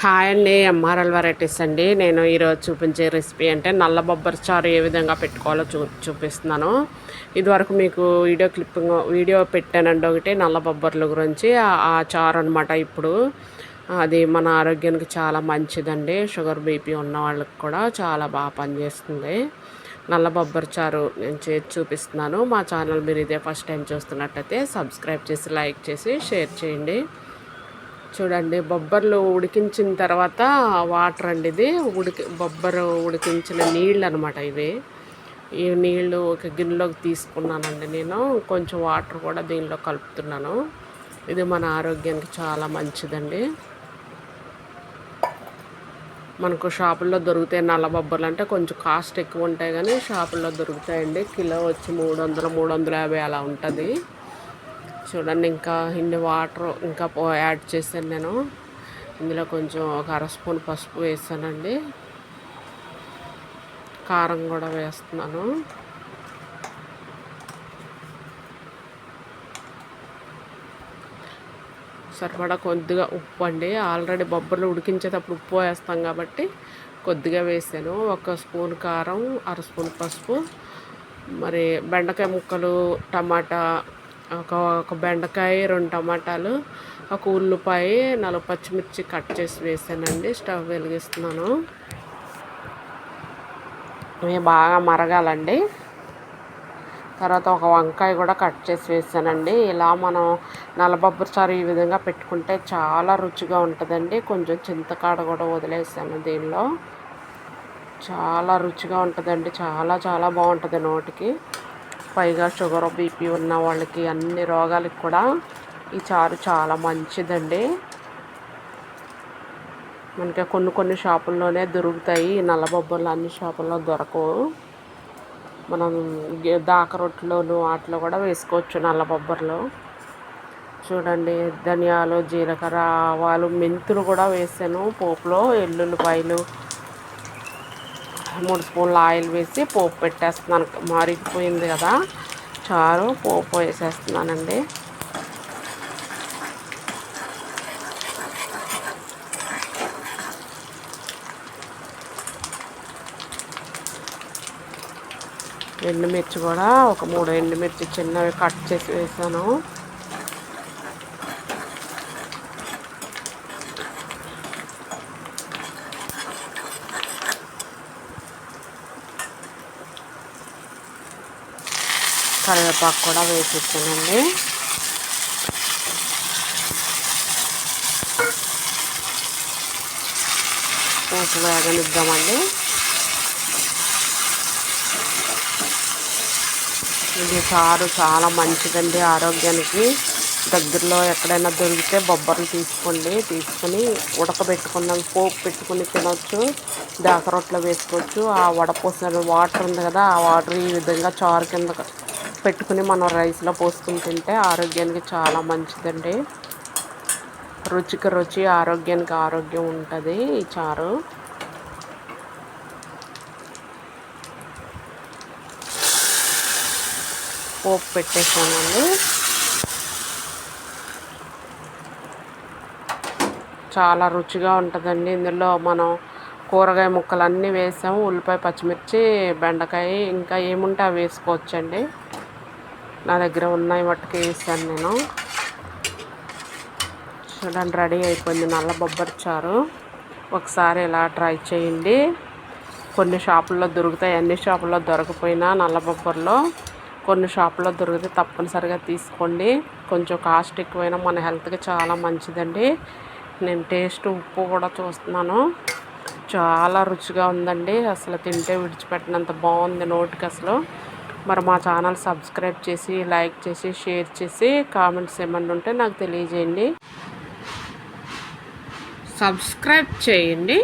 Hi అండి MRL varieties అండి. నేను ఈరోజు చూపించే రెసిపీ అంటే నల్ల బొబ్బరి చారు ఏ విధంగా పెట్టుకోవాలో చూ చూపిస్తున్నాను. ఇదివరకు మీకు వీడియో క్లిప్పింగ్ వీడియో పెట్టానండి ఒకటి నల్ల బొబ్బర్ల గురించి. ఆ- చారు అనమాట ఇప్పుడు. అది మన ఆరోగ్యానికి చాలా మంచిదండి. షుగర్ బీపీ ఉన్న వాళ్ళకి కూడా చాలా బాగా పనిచేస్తుంది. నల్ల బొబ్బరి చారు నేను చేసి చూపిస్తున్నాను. మా ఛానల్ మీరు ఇదే ఫస్ట్ టైం చూస్తున్నట్టయితే సబ్స్క్రైబ్ చేసి లైక్ చేసి షేర్ చేయండి. చూడండి బొబ్బర్లు ఉడికించిన తర్వాత వాటర్ అండి ఇది. ఉడికి బొబ్బరు ఉడికించిన నీళ్ళు అనమాట ఇవి. ఈ నీళ్ళు ఒక గిన్నెలోకి తీసుకున్నానండి నేను. కొంచెం వాటర్ కూడా దీనిలో కలుపుతున్నాను. ఇది మన ఆరోగ్యానికి చాలా మంచిదండి. మనకు షాపుల్లో దొరుకుతాయి నల్ల బొబ్బర్లు అంటే కొంచెం కాస్ట్ ఎక్కువ ఉంటాయి కానీ షాపుల్లో దొరుకుతాయండి. కిలో వచ్చి మూడు వందలు మూడు వందల యాభై అలా ఉంటుంది. చూడండి ఇంకా ఇన్ని వాటర్ ఇంకా యాడ్ చేశాను నేను. ఇందులో కొంచెం ఒక అర స్పూన్ పసుపు వేసానండి. కారం కూడా వేస్తున్నాను. సరిపడా కొద్దిగా ఉప్పు అండి. ఆల్రెడీ బొబ్బర్లు ఉడికించేటప్పుడు ఉప్పు వేస్తాం కాబట్టి కొద్దిగా వేసాను. ఒక స్పూన్ కారం అర స్పూన్ పసుపు. మరి బెండకాయ ముక్కలు టమాటా ఒక ఒక బెండకాయ రెండు టమాటాలు ఒక ఉల్లిపాయ నలుగు పచ్చిమిర్చి కట్ చేసి వేసానండి స్టవ్ వెలిగిస్తున్నాను. ఇవి బాగా మరగాలండి. తర్వాత ఒక వంకాయ కూడా కట్ చేసి వేసానండి. ఇలా మనం నలబొబ్బరి చారు ఈ విధంగా పెట్టుకుంటే చాలా రుచిగా ఉంటుందండి. కొంచెం చింతకాడ కూడా వదిలేసాను దీనిలో. చాలా రుచిగా ఉంటుందండి. చాలా చాలా బాగుంటుంది నోటికి. పైగా షుగర్ బీపీ ఉన్న వాళ్ళకి అన్ని రోగాలకి కూడా ఈ చారు చాలా మంచిదండి. మనకి కొన్ని కొన్ని షాపుల్లోనే దొరుకుతాయి. నల్లబొబ్బలు అన్ని షాపుల్లో దొరకవు. మనం దాక రొట్టెలోను వాటిలో కూడా వేసుకోవచ్చు నల్ల బొబ్బర్లు చూడండి ధనియాలు జీలకర్ర ఆవాలు మెంతులు కూడా వేసాను. పోపులో ఎల్లుల్లిపాయలు మూడు స్పూన్ల ఆయిల్ వేసి పోపు పెట్టేస్తున్నాను. మారిపోయింది కదా. చారు పోపు వేసేస్తున్నానండి. ఎండుమిర్చి కూడా ఒక మూడు ఎండుమిర్చి చిన్నవి కట్ చేసి వేసాను. కరివేపాకు కూడా వేసిస్తానండి. కొంచెం వేగనిద్దామండి ఇది చారు చాలా మంచిదండి ఆరోగ్యానికి. దగ్గరలో ఎక్కడైనా దొరికితే బొబ్బర్లు తీసుకోండి. తీసుకొని ఉడకబెట్టుకున్న పోపు పెట్టుకుని తినొచ్చు దాకరొట్టలో వేసుకోవచ్చు. ఆ వడపోసిన వాటర్ ఉంది కదా ఆ వాటర్ ఈ విధంగా చారు కింద పెట్టుకుని మనం రైస్లో పోసుకుని తింటే ఆరోగ్యానికి చాలా మంచిదండి. రుచికి రుచి ఆరోగ్యానికి ఆరోగ్యం ఉంటుంది ఈ చారు. పోపు పెట్టేసానండి చాలా రుచిగా ఉంటుందండి. ఇందులో మనం కూరగాయ ముక్కలు అన్నీ వేసాము. ఉల్లిపాయ పచ్చిమిర్చి బెండకాయ ఇంకా ఏముంటే అవి వేసుకోవచ్చండి. నా దగ్గర ఉన్నాయి మట్టుకు వేసాను నేను. చూడండి రెడీ అయిపోయింది. నల్ల బొబ్బరి చారు. ఒకసారి ఇలా ట్రై చేయండి. కొన్ని షాపుల్లో దొరుకుతాయి. అన్ని షాపుల్లో దొరకపోయినా నల్ల బొబ్బర్లో కొన్ని షాపుల్లో దొరికితే తప్పనిసరిగా తీసుకోండి. కొంచెం కాస్ట్ ఎక్కువైనా మన హెల్త్కి చాలా మంచిదండి. నేను టేస్ట్ ఉప్పు కూడా చూస్తున్నాను. చాలా రుచిగా ఉందండి. అసలు తింటే విడిచిపెట్టినంత బాగుంది నోటికి అసలు. మరి మా ఛానల్ సబ్స్క్రైబ్ చేసి లైక్ చేసి షేర్ చేసి కామెంట్స్ ఏమన్నా ఉంటే నాకు తెలియజేయండి. సబ్స్క్రైబ్ చేయండి.